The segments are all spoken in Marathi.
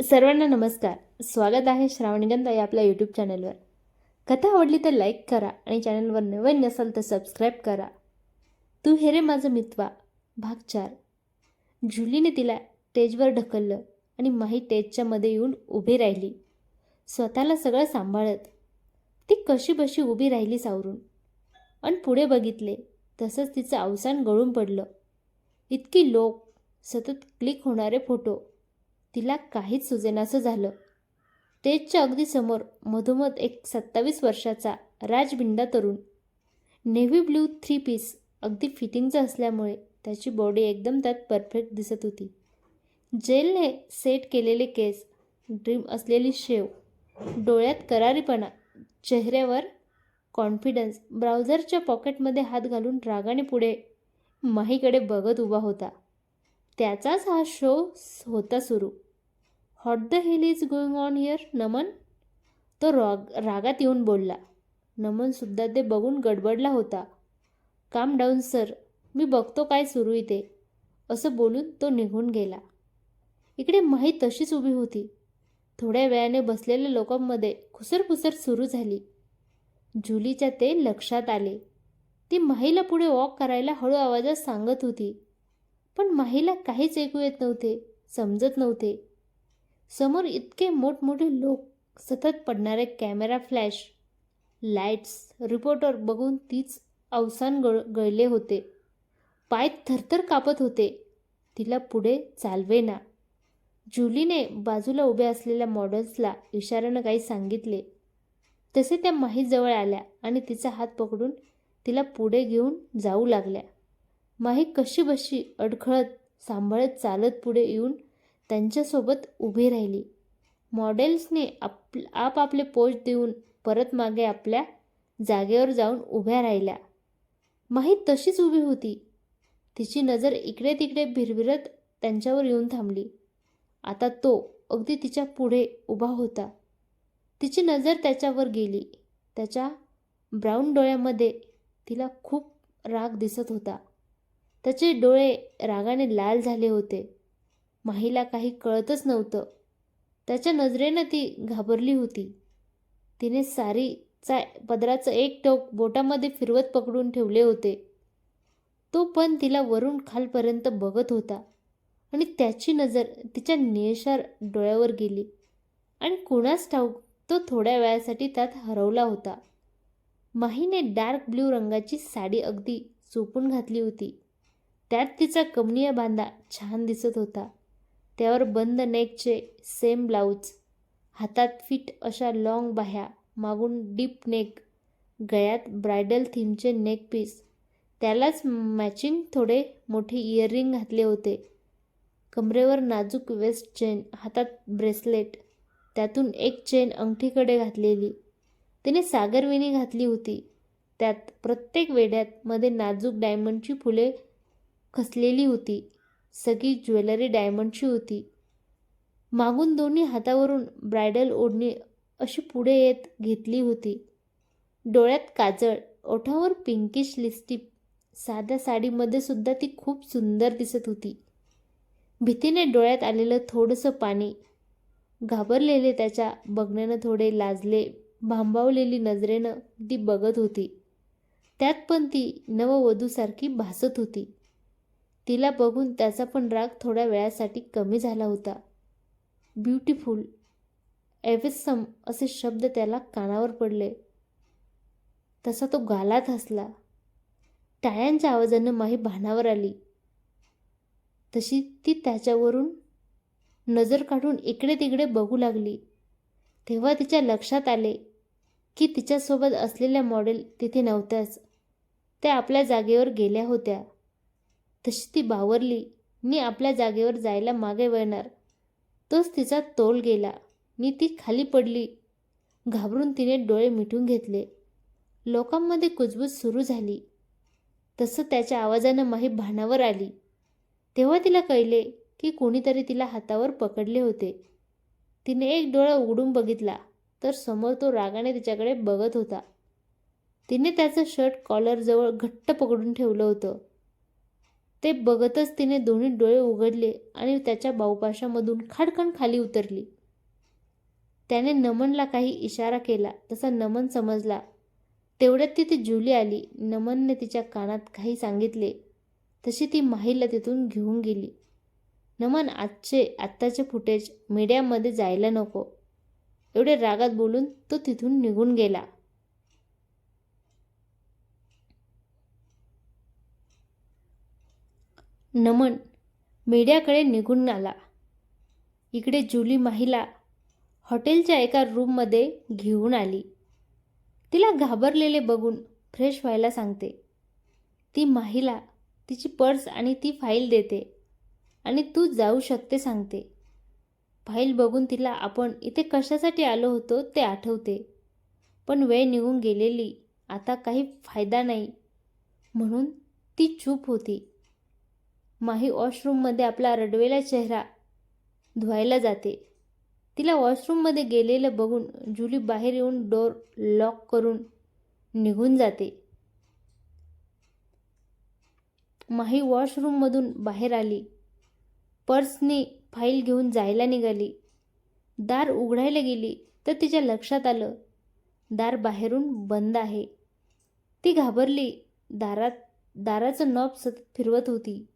सर्वांना नमस्कार. स्वागत आहे श्रावणीगंधा या आपल्या यूट्यूब चॅनलवर कथा आवडली तर लाईक करा आणि चॅनलवर नवीन नसाल तर सबस्क्राईब करा. तू हे रे माझं मितवा भाग चार. जुलीने तिला स्टेजवर ढकललं आणि माही टेजच्या मध्ये येऊन उभी राहिली. स्वतःला सगळं सांभाळत. ती कशी बशी उभी राहिली सावरून. आणि पुढे बघितले तसंच तिचं अवसान गळून पडलं. इतकी लोक सतत क्लिक होणारे फोटो तिला काहीच सुजेनासं झालं. तेजच्या अगदी समोर मधोमध एक सत्तावीस वर्षाचा राजबिंडा तरुण. नेव्ही ब्ल्यू थ्री पीस अगदी फिटिंगचं असल्यामुळे त्याची बॉडी एकदम त्यात परफेक्ट दिसत होती. जेलने सेट केलेले केस ड्रीम असलेली शेव डोळ्यात करारीपणा चेहऱ्यावर कॉन्फिडन्स ब्राउझरच्या पॉकेटमध्ये हात घालून रागाने पुढे माहीकडे बघत उभा होता. त्याचाच हा शो होता सुरू. Hot the hill is going on here Naman तो राग रागात येऊन बोलला. नमनसुद्धा ते बघून गडबडला होता. काम डाऊन सर मी बघतो काय सुरू इथे. असं बोलून तो निघून गेला. इकडे माही तशीच उभी होती. थोड्या वेळाने बसलेल्या लोकांमध्ये खुसरपुसर सुरू झाली. जुलीच्या ते लक्षात आले. ती माहीला पुढे वॉक करायला हळू आवाजात सांगत होती. पण माहीला काहीच ऐकू येत नव्हते समजत नव्हते. समोर इतके मोठमोठे लोक सतत पडणारे कॅमेरा फ्लॅश लाईट्स रिपोर्टर बघून तीच अवसान गळ गळले होते. पाय थरथर कापत होते. तिला पुढे चालवेना. जुलीने बाजूला उभ्या असलेल्या मॉडेल्सला इशाऱ्यानं काही सांगितले. तसे त्या माहीजवळ आल्या आणि तिचा हात पकडून तिला पुढे घेऊन जाऊ लागल्या. माही कशी बशी अडखळत सांभाळत चालत पुढे येऊन त्यांच्यासोबत उभी राहिली. मॉडेल्सने आप आपापले पोच देऊन परत मागे आपल्या जागेवर जाऊन उभ्या राहिल्या. माही तशीच उभी होती. तिची नजर इकडे तिकडे भिरभिरत त्यांच्यावर येऊन थांबली. आता तो अगदी तिच्या पुढे उभा होता. तिची नजर त्याच्यावर गेली. त्याच्या ब्राऊन डोळ्यामध्ये तिला खूप राग दिसत होता. त्याचे डोळे रागाने लाल झाले होते. माहीला काही कळतच नव्हतं. त्याच्या नजरेनं ती घाबरली होती. तिने सारीचा पदराचं एक टोक बोटामध्ये फिरवत पकडून ठेवले होते. तो पण तिला वरून खालपर्यंत बघत होता आणि त्याची नजर तिच्या निळशार डोळ्यावर गेली आणि कुणास ठाऊक तो थोड्या वेळासाठी त्यात हरवला होता. माहीने डार्क ब्ल्यू रंगाची साडी अगदी चोपून घातली होती. त्यात तिचा कमनीय बांधा छान दिसत होता. त्यावर बंद नेकचे सेम ब्लाऊज हातात फिट अशा लाँग बाह्या मागून डीप नेक गळ्यात ब्रायडल थीमचे नेक पीस त्यालाच मॅचिंग थोडे मोठे इयररिंग घातले होते. कमरेवर नाजूक वेस्ट चेन हातात ब्रेसलेट त्यातून एक चेन अंगठीकडे घातलेली. तिने सागरविणी घातली होती. त्यात प्रत्येक वेड्यात मध्ये नाजूक डायमंडची फुले खसलेली होती. सगळी ज्वेलरी डायमंडची होती. मागून दोन्ही हातावरून ब्रायडल ओढणी अशी पुढे येत घेतली होती. डोळ्यात काजळ ओठावर पिंकिश लिस्टिप साध्या साडीमध्ये सुद्धा ती खूप सुंदर दिसत होती. भीतीने डोळ्यात आलेलं थोडंसं पाणी घाबरलेले त्याच्या बघण्यानं थोडे लाजले भांबावलेली नजरेनं ती बघत होती. त्यात पण ती नववधूसारखी भासत होती. तिला बघून त्याचा पण राग थोड्या वेळासाठी कमी झाला होता. ब्युटिफुल एव्हिसम असे शब्द त्याला कानावर पडले. तसा तो गालात हसला. टाळ्यांच्या आवाजानं माही भानावर आली. तशी ती त्याच्यावरून नजर काढून इकडे तिकडे बघू लागली. तेव्हा तिच्या लक्षात आले की तिच्यासोबत असलेल्या मॉडेल तिथे नव्हत्याच. त्या आपल्या जागेवर गेल्या होत्या. तशी ती बावरली. मी आपल्या जागेवर जायला मागे वळणार. तोच तिचा तोल गेला. मी ती खाली पडली. घाबरून तिने डोळे मिटून घेतले. लोकांमध्ये कुजबूज सुरू झाली. तसं त्याच्या आवाजानं माही भानावर आली. तेव्हा तिला कळले की कोणीतरी तिला हातावर पकडले होते. तिने एक डोळा उघडून बघितला तर समोर तो रागाने तिच्याकडे बघत होता. तिने त्याचं शर्ट कॉलरजवळ घट्ट पकडून ठेवलं होतं. ते बघतच तिने दोन्ही डोळे उघडले आणि त्याच्या बाऊपाशामधून खाडकन खाली उतरली. त्याने नमनला काही इशारा केला तसा नमन समजला. तेवढ्यात तिथे जुली आली. नमनने तिच्या कानात काही सांगितले. तशी ती माहीला तिथून घेऊन गेली. नमन आजचे आत्ताचे फुटेज मीडियामध्ये जायला नको. एवढे रागात बोलून तो तिथून निघून गेला. नमन. मीडियाकडे निघून आला. इकडे जुली माहीला हॉटेलच्या एका रूममध्ये घेऊन आली. तिला घाबरलेले बघून फ्रेश व्हायला सांगते. ती माहीला तिची पर्स आणि ती फाईल देते आणि तू जाऊ शकते सांगते. फाईल बघून तिला आपण इथे कशासाठी आलो होतो ते आठवते. पण वेळ निघून गेलेली. आता काही फायदा नाही. म्हणून ती चूप होती. माही वॉशरूममध्ये आपला रडवेला चेहरा धुवायला जाते. तिला वॉशरूममध्ये गेलेलं बघून जुली बाहेर येऊन डोर लॉक करून निघून जाते. माही वॉशरूममधून बाहेर आली. पर्सनी फाईल घेऊन जायला निघाली. दार उघडायला गेली तर तिच्या लक्षात आलं दार बाहेरून बंद आहे. ती घाबरली दारात दाराचं नॉब सतत फिरवत होती.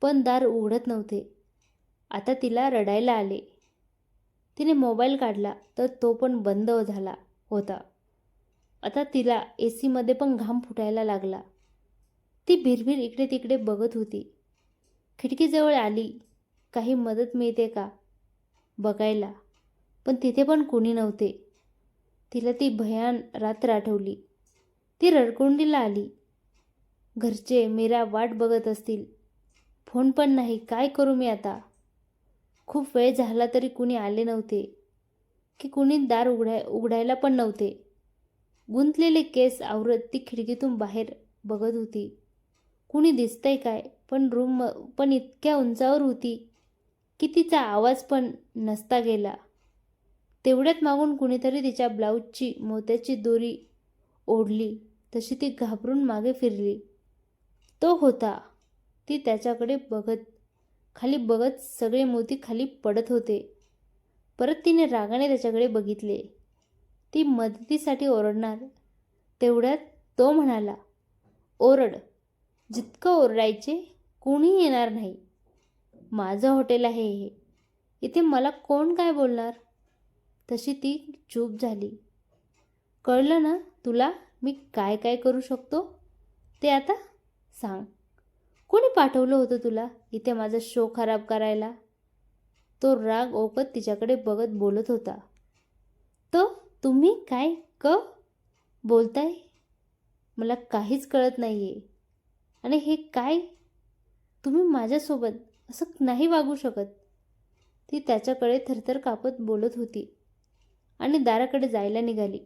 पण दार उघडत नव्हते. आता तिला रडायला आले. तिने मोबाईल काढला तर तो पण बंद झाला होता. आता तिला ए सीमध्ये पण घाम फुटायला लागला. ती भिरभिर इकडे तिकडे बघत होती. खिडकीजवळ आली. काही मदत मिळते का? बघायला. पण तिथे पण कोणी नव्हते. तिला ती भयान रात्र आठवली ती रडकुंडीला आली. घरचे मीरा वाट बघत असतील. फोन पण नाही. काय करू मी आता? खूप वेळ झाला तरी कुणी आले नव्हते. की कुणी दार उघडाय उघडायला पण नव्हते. गुंतलेले केस आवरत ती खिडकीतून बाहेर बघत होती. कुणी दिसतंय काय? पण रूम पण इतक्या उंचावर होती की तिचा आवाज पण नसता गेला. तेवढ्यात मागून कुणीतरी तिच्या ब्लाऊजची मोत्याची दोरी ओढली. तशी ती घाबरून मागे फिरली. तो होता. ती त्याच्याकडे बघत खाली बघत सगळे मोती खाली पडत होते. परत तिने रागाने त्याच्याकडे बघितले. ती मदतीसाठी ओरडणार. तेवढ्यात तो म्हणाला ओरड. जितकं ओरडायचे कोणी येणार नाही. माझं हॉटेल आहे हे. इथे मला कोण काय बोलणार? तशी ती चूप झाली. कळलं ना तुला मी काय काय करू शकतो? ते आता सांग. कोणी पाठवलं होतं तुला इथे माझा शो खराब करायला? तो राग ओकत तिच्याकडे बघत बोलत होता. तो तुम्ही काय क? बोलताय? मला काहीच कळत नाही आहे आणि हे काय? तुम्ही माझ्यासोबत असं नाही वागू शकत. ती त्याच्याकडे थरथर कापत बोलत होती आणि दाराकडे जायला निघाली.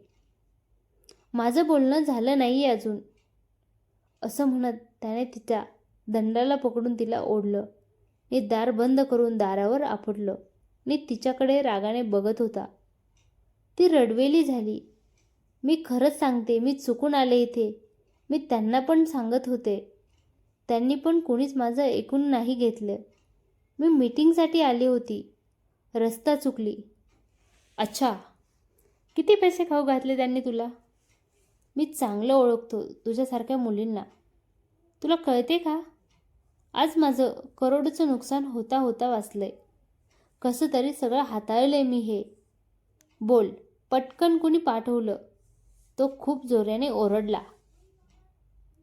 माझं बोलणं झालं नाही आहे अजून असं म्हणत त्याने तिच्या दंडाला पकडून तिला ओढलं. मी दार बंद करून दारावर आपटलं. मी तिच्याकडे रागाने बघत होता. ती रडवेली झाली. मी खरंच सांगते मी चुकून आले इथे. मी त्यांना पण सांगत होते. त्यांनी पण कुणीच माझं ऐकून नाही घेतलं. मी मीटिंगसाठी आली होती. रस्ता चुकली. अच्छा किती पैसे खाऊ घातले त्यांनी तुला? मी चांगलं ओळखतो तुझ्यासारख्या मुलींना. तुला कळते का? आज माझं करोडचं नुकसान होता होता वाचलंय. कसं तरी सगळं हाताळलंय मी हे. बोल पटकन कुणी पाठवलं? तो खूप जोराने ओरडला.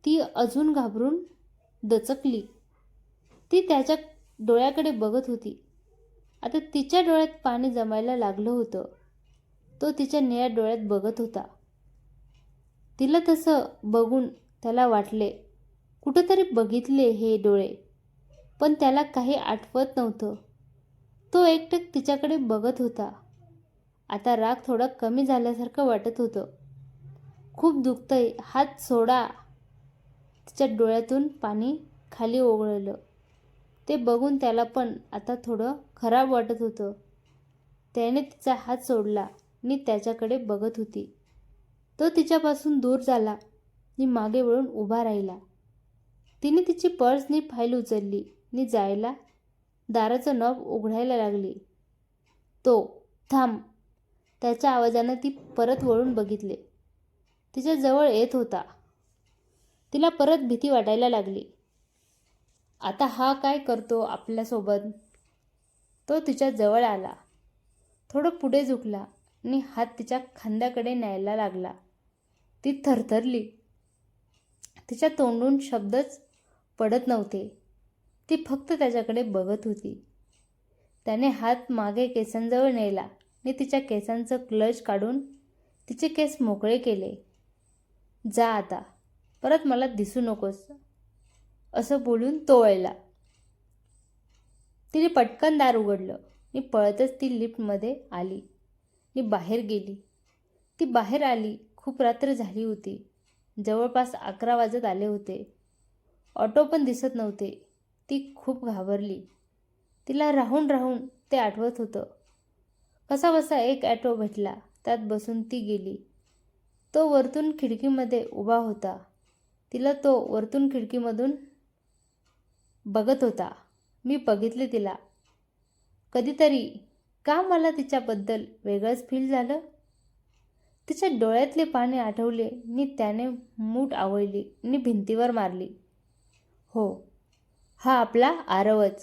ती अजून घाबरून दचकली. ती त्याच्या डोळ्याकडे बघत होती. आता तिच्या डोळ्यात पाणी जमायला लागलं होतं. तो तिच्या निळ्या डोळ्यात बघत होता. तिला तसं बघून त्याला वाटले कुठंतरी बघितले हे डोळे. पण त्याला काही आठवत नव्हतं. तो एकटक तिच्याकडे बघत होता. आता राग थोडा कमी झाल्यासारखं वाटत होतं. खूप दुखतंय. हात सोडा. तिच्या डोळ्यातून पाणी खाली ओघळलं ते बघून त्याला पण आता थोडं खराब वाटत होतं. त्याने तिचा हात सोडला. मी त्याच्याकडे बघत होती. तो तिच्यापासून दूर झाला. मी मागे वळून उभा राहिला. तिने तिची पर्सनी फाईल उचलली. नि जायला दाराचं नॉब उघडायला लागली. तो थांब. त्याच्या आवाजानं ती परत वळून बघितले. तिच्या जवळ येत होता. तिला परत भीती वाटायला लागली. आता हा काय करतो आपल्यासोबत? तो तिच्या जवळ आला. थोडं पुढे झुकला आणि हात तिच्या खांद्याकडे न्यायला लागला. ती थरथरली. तिच्या तोंडून शब्दच पडत नव्हते. ती फक्त त्याच्याकडे बघत होती. त्याने हात मागे केसांजवळ नेला आणि तिच्या केसांचं क्लच काढून तिचे केस मोकळे केले. जा आता परत मला दिसू नकोस असं बोलून तो वळला. तिने पटकन दार उघडलं आणि पळतच ती लिफ्टमध्ये आली आणि बाहेर गेली. ती बाहेर आली खूप रात्र झाली होती. जवळपास अकरा वाजत आले होते. ऑटो पण दिसत नव्हते. ती खूप घाबरली. तिला राहून राहून ते आठवत होतं. कसा बसा एक ॲटो भेटला त्यात बसून ती गेली. तो वरतून खिडकीमध्ये उभा होता. तिला तो वरतून खिडकीमधून बघत होता. मी बघितले तिला. कधीतरी का मला तिच्याबद्दल वेगळंच फील झालं? तिच्या डोळ्यातले पाणी आठवले नि त्याने मूठ आवळली आणि भिंतीवर मारली. हो. हा आपला आरवच.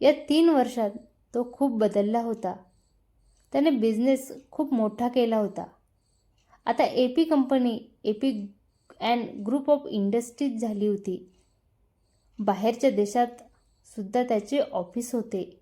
या तीन वर्षात तो खूप बदलला होता. त्याने बिझनेस खूप मोठा केला होता. आता A P company A P and group of industries झाली होती. बाहेरच्या देशात सुद्धा त्याचे ऑफिस होते.